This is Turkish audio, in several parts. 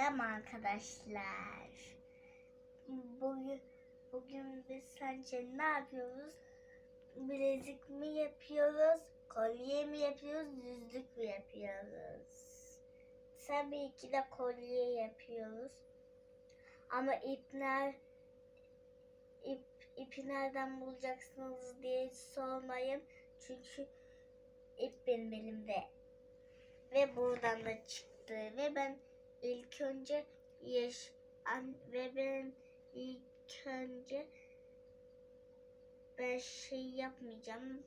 Selam arkadaşlar. Bugün bugün biz sence ne yapıyoruz? Bilezik mi yapıyoruz? Kolye mi yapıyoruz? Yüzlük mü yapıyoruz? Tabii ki de kolye yapıyoruz. Ama ipler ip, ipi nereden bulacaksınız diye sormayın. Çünkü ip benim elimde. Ve buradan da çıktı. Ve ben ilk önce yeş an, ve ben ilk önce ben şey yapmayacağım.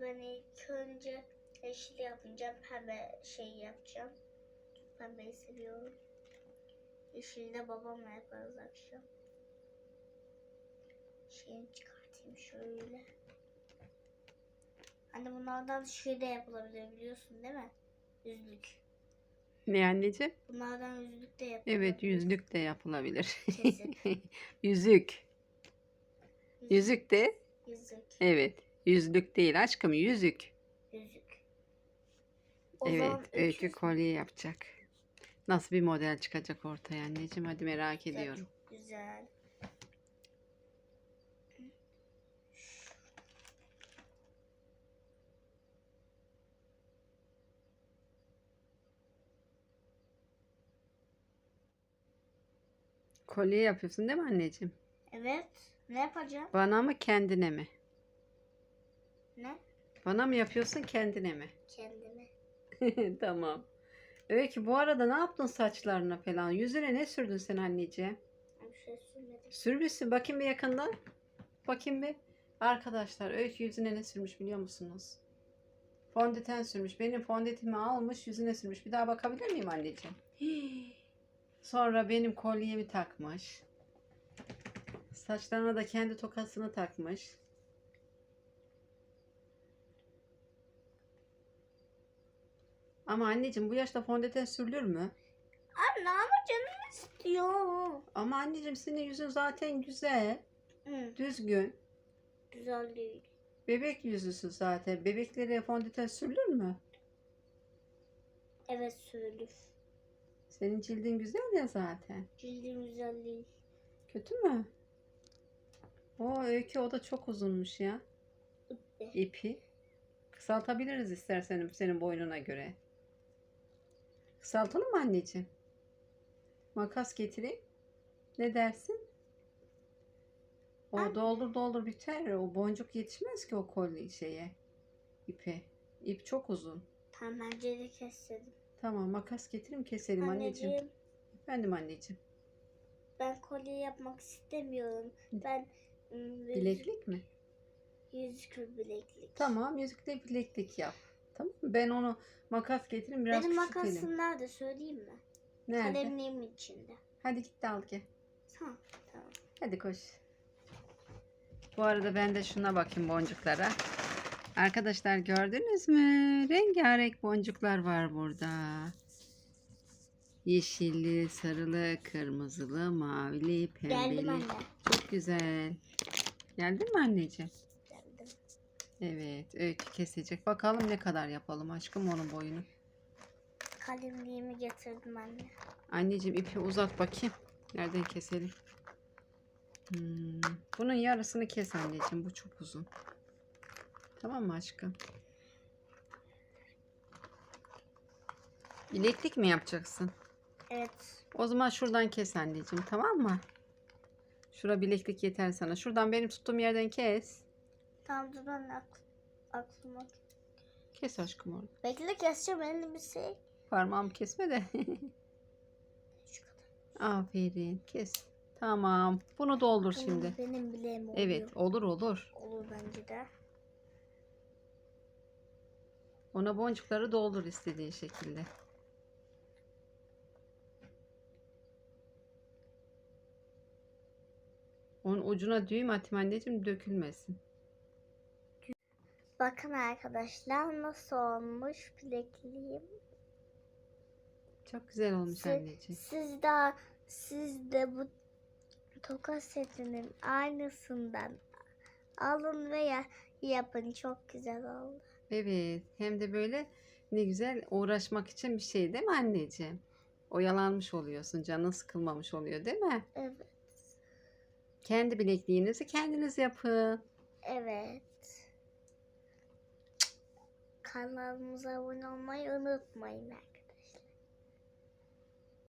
Ben ilk önce yeşil yapmayacağım. Pembe şey yapacağım. Pembeyi seviyorum. Yeşili de babamla yaparız akşam. Şeyini çıkartayım şöyle. Anne bunlardan şey de yapılabilir biliyorsun değil mi? Yüzlük. Ne anneciğim? Bunlardan yüzlük de yapılabilir. Evet yüzlük de yapılabilir. Yüzük. Yüzük de Yüzük. evet. Yüzlük değil aşkım yüzük. Yüzük. O evet öykü 300 kolye yapacak. Nasıl bir model çıkacak ortaya anneciğim hadi merak ediyorum. çok Güzel. Kolye yapıyorsun değil mi anneciğim? Evet. Ne yapacağım? Bana mı kendine mi? Ne? Bana mı yapıyorsun kendine mi? Kendime. tamam. Öykü bu arada ne yaptın saçlarına falan? Yüzüne ne sürdün sen anneciğim? Bir şey sürmedim. Sürmüşsün. Bakayım bir yakından. Bakayım bir. Arkadaşlar Öykü yüzüne ne sürmüş biliyor musunuz? Fondöten sürmüş. Benim fondötimi almış yüzüne sürmüş. Bir daha bakabilir miyim anneciğim? Hii. Sonra benim kolyemi takmış. Saçlarına da kendi tokasını takmış. Ama anneciğim bu yaşta fondöten sürülür mü? Anne ama canım istiyor. Ama anneciğim senin yüzün zaten güzel, Hı, düzgün. güzel değil. Bebek yüzüsün zaten. Bebeklere fondöten sürülür mü? Evet sürülür. Senin cildin güzel ya zaten. Cildim güzel değil. Kötü mü? O öykü o da çok uzunmuş ya. Bitti. İpi. Kısaltabiliriz istersen senin boynuna göre. Kısaltalım mı anneciğim? Makas getireyim. Ne dersin? O Anne. doldur doldur biter. O boncuk yetişmez ki o kolye şeye. İpe. İp çok uzun. Tamam bence de keselim. Tamam makas getireyim keselim anneciğim. Anneciğim Efendim anneciğim. ben kolye yapmak istemiyorum. Ben ım, yüz- Bileklik mi? yüzüklü bileklik. Tamam yüzükle bileklik yap. Tamam mı? Ben onu makas getireyim biraz Benim küçültelim. makasım nerede söyleyeyim mi? Nerede? Kalemliğimin içinde. Hadi git de al gel. Tamam tamam. Hadi koş. Bu arada ben de şuna bakayım boncuklara. Arkadaşlar gördünüz mü? Rengarenk boncuklar var burada. Yeşilli, sarılı, kırmızılı, mavili, pembeli. Geldim anne. Çok güzel. Geldin mi anneciğim? Geldim. Evet, öykü kesecek. Bakalım ne kadar yapalım aşkım onun boyunu. Kalemliğimi getirdim anne. Anneciğim ipi uzat bakayım. Nereden keselim? Hmm, Bunun yarısını kes anneciğim. Bu çok uzun. Tamam mı aşkım? Bileklik mi yapacaksın? Evet. O zaman şuradan kes anneciğim. Tamam mı? Şura bileklik yeter sana. Şuradan benim tuttuğum yerden kes. Tamam dur ben akl aklıma. Kes aşkım orada. Bekle keseceğim elini bir şey. Parmağımı kesme de. Aferin. Kes. Tamam. Bunu doldur şimdi. Benim bileğim oluyor. Evet olur olur. Olur bence de. Ona boncukları doldur istediğin şekilde. Onun ucuna düğüm atayım anneciğim dökülmesin. Bakın arkadaşlar nasıl olmuş bilekliğim. Çok güzel olmuş Siz, anneciğim. siz de siz de bu toka setinin aynısından alın ve ya- yapın. Çok güzel oldu. Evet hem de böyle ne güzel uğraşmak için bir şey değil mi anneciğim? Oyalanmış oluyorsun. Canın sıkılmamış oluyor değil mi? Evet. Kendi bilekliğinizi kendiniz yapın. Evet. Kanalımıza abone olmayı unutmayın.